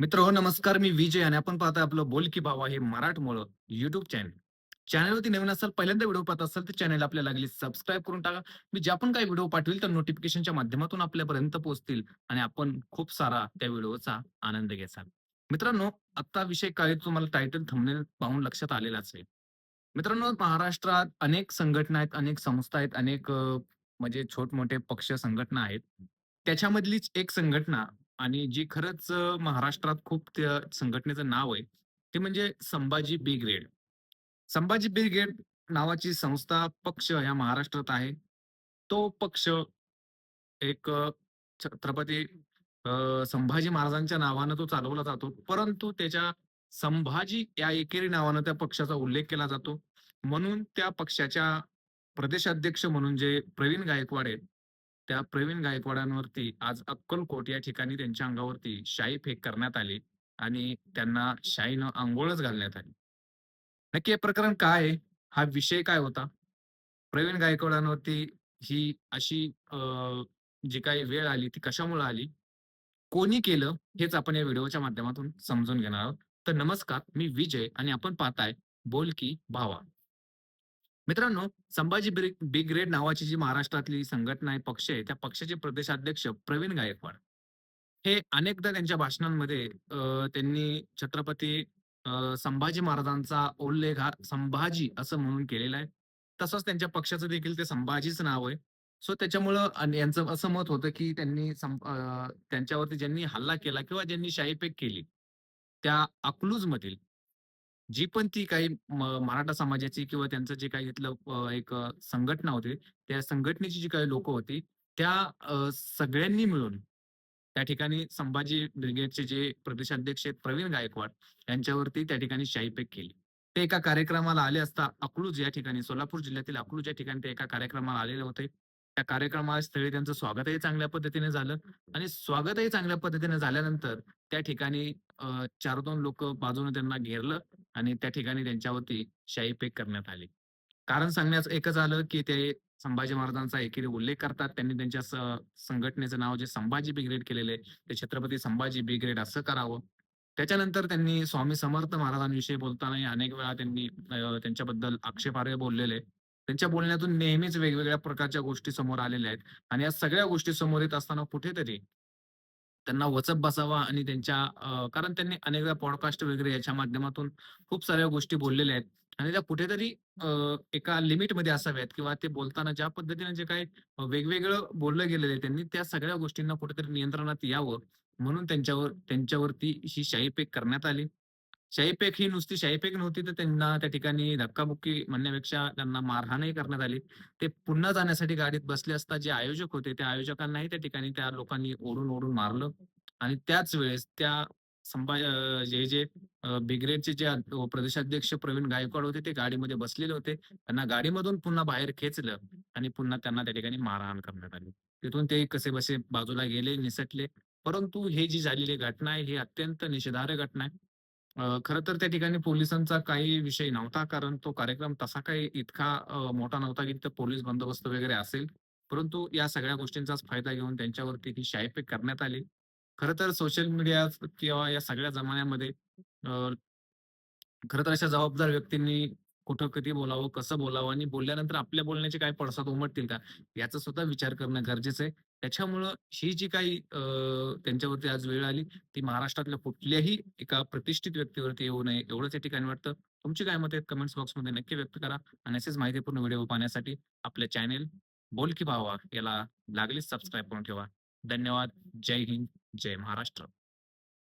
मित्र हो नमस्कार मी विजय आणि आपण पाहता आपलं बोल की बाबा हे मराठमोळं युट्यूब चॅनल चॅनलवरती नवीन असाल पहिल्यांदा व्हिडिओ पाहत असाल तर चॅनल आपल्याला लागली सबस्क्राईब करून टाका. मी ज्या पण काही व्हिडिओ पाठवेल तर नोटिफिकेशनच्या माध्यमातून आपल्यापर्यंत पोहोचतील आणि आपण खूप सारा त्या व्हिडिओचा आनंद घ्यायचा मित्रांनो आता विषय काय तुम्हाला टायटल थंबनेल पाहून लक्षात आलेला असेल मित्रांनो महाराष्ट्रात अनेक संघटना आहेत अनेक संस्था आहेत अनेक म्हणजे छोट मोठे पक्ष संघटना आहेत. त्याच्यामधलीच एक संघटना आणि जी खरंच अ, महाराष्ट्रात खूप त्या संघटनेचं नाव आहे ते म्हणजे संभाजी ब्रिगेड. संभाजी ब्रिगेड नावाची संस्था पक्ष या महाराष्ट्रात आहे. तो पक्ष एक अ, छत्रपती अ, संभाजी महाराजांच्या नावानं तो चालवला जातो. परंतु त्याच्या संभाजी या एकेरी नावानं त्या पक्षाचा उल्लेख केला जातो. म्हणून त्या पक्षाच्या प्रदेशाध्यक्ष म्हणून जे प्रवीण गायकवाड आहेत त्या प्रवीण गायकवाडांवरती आज अक्कलकोट या ठिकाणी त्यांच्या अंगावरती शाई फेक करण्यात आली आणि त्यांना शाईनं आंघोळच घालण्यात आली. नक्की हे प्रकरण काय आहे? हा विषय काय होता? प्रवीण गायकवाडांवरती ही अशी जी काही वेळ आली ती कशामुळे आली? कोणी केलं? हेच आपण या व्हिडिओच्या माध्यमातून समजून घेणार आहोत. तर नमस्कार मी विजय आणि आपण पाहताय बोल की भावा. मित्रांनो संभाजी ब्रि- नावाची जी महाराष्ट्रातली संघटना आहे पक्ष आहे त्या पक्षाचे प्रदेशाध्यक्ष प्रवीण गायकवाड. हे अनेकदा त्यांच्या भाषणांमध्ये त्यांनी छत्रपती संभाजी महाराजांचा उल्लेख हा संभाजी असं म्हणून केलेला आहे. तसंच त्यांच्या पक्षाचं देखील ते संभाजीच नाव आहे. सो त्याच्यामुळं यांचं असं मत होतं की त्यांनी त्यांच्यावरती ज्यांनी हल्ला केला किंवा ज्यांनी शाहीपेक केली त्या अकलूज मधील जी पण ती काही म- मराठा समाजाची किंवा त्यांचं जे काही इथलं अ, एक अ, संघटना होती त्या संघटनेची जी काही लोक होती त्या अ, सगळ्यांनी मिळून त्या ठिकाणी संभाजी ब्रिगेडचे जे प्रदेशाध्यक्ष आहेत प्रवीण गायकवाड यांच्यावरती त्या ठिकाणी शाहीपेक केली. ते एका कार्यक्रमाला आले असता अकलूज या ठिकाणी सोलापूर जिल्ह्यातील अकलूज या ठिकाणी ते एका कार्यक्रमाला आलेले होते. त्या कार्यक्रमाला स्थळी त्यांचं स्वागतही चांगल्या पद्धतीने झालं आणि स्वागतही चांगल्या पद्धतीने झाल्यानंतर त्या ठिकाणी चार दोन लोक बाजूने त्यांना घेरलं आणि त्या ठिकाणी त्यांच्यावरती शाही पेक करण्यात आली. कारण सांगण्याचं एकच आलं की ते संभाजी महाराजांचा एकेरी उल्लेख करतात. त्यांनी त्यांच्या संघटनेचं नाव जे संभाजी ब्रिगेड केलेले ते छत्रपती संभाजी ब्रिगेड असं करावं. त्याच्यानंतर त्यांनी स्वामी समर्थ महाराजांविषयी बोलतानाही अनेक वेळा त्यांनी त्यांच्याबद्दल आक्षेपार्ह बोललेले त्यांच्या बोलण्यातून नेहमीच वेगवेगळ्या प्रकारच्या गोष्टी समोर आलेल्या आहेत. आणि या सगळ्या गोष्टी समोर येत असताना कुठेतरी त्यांना वचप बसावा आणि त्यांच्या कारण त्यांनी अनेकदा पॉडकास्ट वगैरे याच्या माध्यमातून खूप साऱ्या गोष्टी बोललेल्या आहेत. आणि त्या कुठेतरी एका लिमिटमध्ये असाव्यात किंवा ते बोलताना ज्या पद्धतीने जे काही वेगवेगळं बोललं गेलेलं आहे त्यांनी त्या सगळ्या गोष्टींना कुठेतरी नियंत्रणात यावं म्हणून त्यांच्यावर त्यांच्यावरती ही शाहीपेक करण्यात आली. शाहीपेक ही नुसती शाहीपेक नव्हती तर त्यांना त्या ठिकाणी धक्काबुक्की म्हणण्यापेक्षा त्यांना मारहाणही करण्यात आली. ते पुन्हा जाण्यासाठी गाडीत बसले असता जे आयोजक होते त्या आयोजकांनाही त्या ठिकाणी त्या लोकांनी ओढून ओढून मारलं. आणि त्याच वेळेस त्या संभा जे जे बिग्रेडचे जे प्रदेशाध्यक्ष प्रवीण गायकवाड होते ते गाडीमध्ये बसलेले होते. त्यांना गाडीमधून पुन्हा बाहेर खेचलं आणि पुन्हा त्यांना त्या ठिकाणी मारहाण करण्यात आली. तिथून ते कसे बसे बाजूला गेले निसटले. परंतु हे जी झालेली घटना आहे ही अत्यंत निषेधार्ह घटना आहे. खरं तर त्या ठिकाणी पोलिसांचा काही विषय नव्हता कारण तो कार्यक्रम तसा काही इतका मोठा नव्हता की तिथं पोलीस बंदोबस्त वगैरे असेल. परंतु या सगळ्या गोष्टींचाच फायदा घेऊन त्यांच्यावरती ही शाईपेक करण्यात आली. खर तर सोशल मीडिया किंवा या सगळ्या जमान्यामध्ये खर खरं तर अशा जबाबदार व्यक्तींनी कुठं कधी बोलावं कसं बोलावं आणि बोलल्यानंतर आपल्या बोलण्याचे काय पडसाद उमटतील का याचा सुद्धा विचार करणं गरजेचं आहे. त्याच्यामुळं ही जी काही त्यांच्यावरती आज वेळ आली ती महाराष्ट्रातल्या कुठल्याही एका प्रतिष्ठित व्यक्तीवरती येऊ नये एवढंच या ठिकाणी वाटतं. तुमची काय मत आहेत कमेंट्स बॉक्समध्ये नक्की व्यक्त करा आणि असेच माहितीपूर्ण व्हिडिओ पाहण्यासाठी आपले चॅनेल बोल की भावा याला लागलीच सबस्क्राईब करून ठेवा. धन्यवाद. जय हिंद. जय महाराष्ट्र.